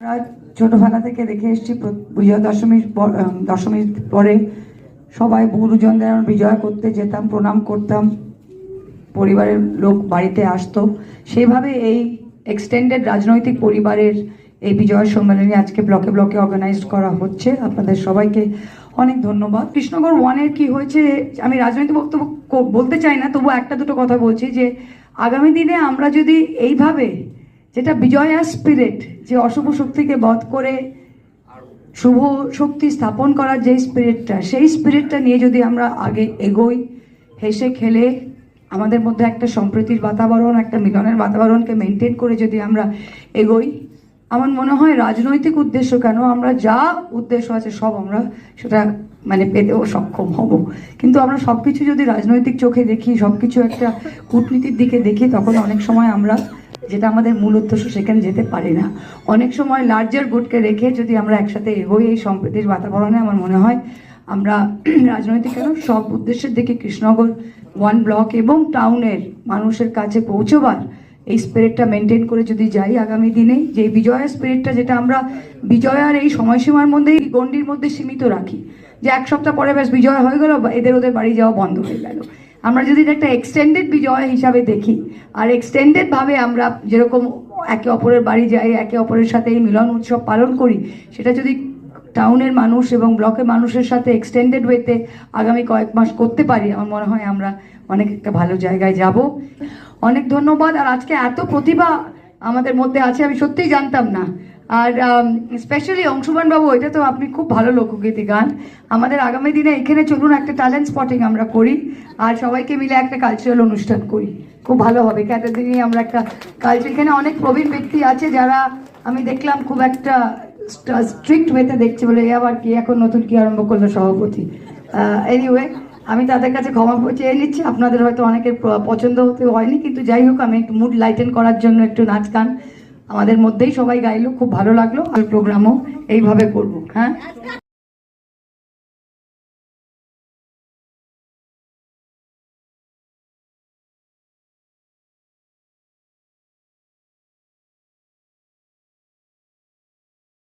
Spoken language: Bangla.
আমরা ছোটবেলা থেকে দেখে এসেছি বিজয়া দশমীর দশমীর পরে সবাই গুরুজনদের আমরা বিজয় করতে যেতাম, প্রণাম করতাম, পরিবারের লোক বাড়িতে আসতো। সেভাবে এই এক্সটেন্ডেড রাজনৈতিক পরিবারের এই বিজয় সম্মেলনী আজকে ব্লকে ব্লকে অর্গানাইজ করা হচ্ছে। আপনাদের সবাইকে অনেক ধন্যবাদ। কৃষ্ণগড় ওয়ানের কি হয়েছে, আমি রাজনৈতিক বক্তব্য বলতে চাই না, তবু একটা দুটো কথা বলছি যে, আগামী দিনে আমরা যদি এইভাবে যেটা বিজয়া স্পিরিট যে অশুভ শক্তিকে বধ করে শুভ শক্তি স্থাপন করার যে স্পিরিটটা সেই স্পিরিটটা নিয়ে যদি আমরা আগে এগোই, হেসে খেলে আমাদের মধ্যে একটা সম্প্রীতির বাতাবরণ, একটা মিলনের বাতাবরণকে মেনটেন করে যদি আমরা এগোই, আমার মনে হয় রাজনৈতিক উদ্দেশ্য কেন আমরা যা উদ্দেশ্য আছে সব আমরা সেটা মানে পেতেও সক্ষম হব। কিন্তু আমরা সব কিছু যদি রাজনৈতিক চোখে দেখি সব কিছু একটা কূটনীতির দিকে দেখি, তখন অনেক সময় আমরা যেটা আমাদের মূল উদ্দেশ্য, সেখানে যেতে পারি না। অনেক সময় লার্জার গুডকে রেখে যদি আমরা একসাথে এগোই এই সম্প্রীতির বাতাবরণে, আমার মনে হয় আমরা রাজনৈতিক কেন সব উদ্দেশ্যের দিকে কৃষ্ণনগর ওয়ান ব্লক এবং টাউনের মানুষের কাছে পৌঁছবার এই স্পিরিটটা মেনটেন করে যদি যাই আগামী দিনে, যে বিজয়া স্পিরিটটা যেটা আমরা বিজয়ার এই সময়সীমার মধ্যে গণ্ডির মধ্যে সীমিত রাখি। যে এক সপ্তাহ পরে ব্যাস বিজয় হয়ে গেল এদের ওদের বাড়ি যাওয়া বন্ধ হয়ে গেল। আমরা যদি একটা এক্সটেন্ডেড বিজয় হিসাবে দেখি, আর এক্সটেন্ডেড ভাবে আমরা যেরকম একে অপরের বাড়ি যাই, একে অপরের সাথে এই মিলন উৎসব পালন করি, সেটা যদি টাউনের মানুষ এবং ব্লকের মানুষের সাথে এক্সটেন্ডেড ওয়েতে আগামী কয়েক মাস করতে পারি, আমার মনে হয় আমরা অনেক একটা ভালো জায়গায় যাব। অনেক ধন্যবাদ, আর আজকে এত প্রতিভা আমাদের মধ্যে আছে, আমি সত্যিই জানতাম না। আর স্পেশালি অংশুমান বাবু এটা তো আপনি খুব ভালো লোকগীতি গান। আমাদের আগামী দিনে এখানে চলুন, একটা ট্যালেন্ট স্পটিং আমরা করি আর সবাইকে মিলে একটা কালচারাল অনুষ্ঠান করি। খুব ভালো হবে। দিনে আমরা একটা কালচার এখানে অনেক প্রবীণ ব্যক্তি আছে যারা আমি দেখলাম খুব একটা স্ট্রিক্ট ওয়েতে দেখছে বলে, এ আবার কি? এখন নতুন কি আরম্ভ করল সভাপতি? এনিওয়ে আমি তাদের কাছে ক্ষমা চেয়ে নিচ্ছি। আপনাদের হয়তো অনেকের পছন্দ হতে হয়নি, কিন্তু যাই হোক, আমি একটু মুড লাইটেন করার জন্য একটু নাচ গান আমাদের মধ্যেই সবাই গাইলো খুব ভালো লাগল। আর প্রোগ্রামও এইভাবে করব হ্যাঁ?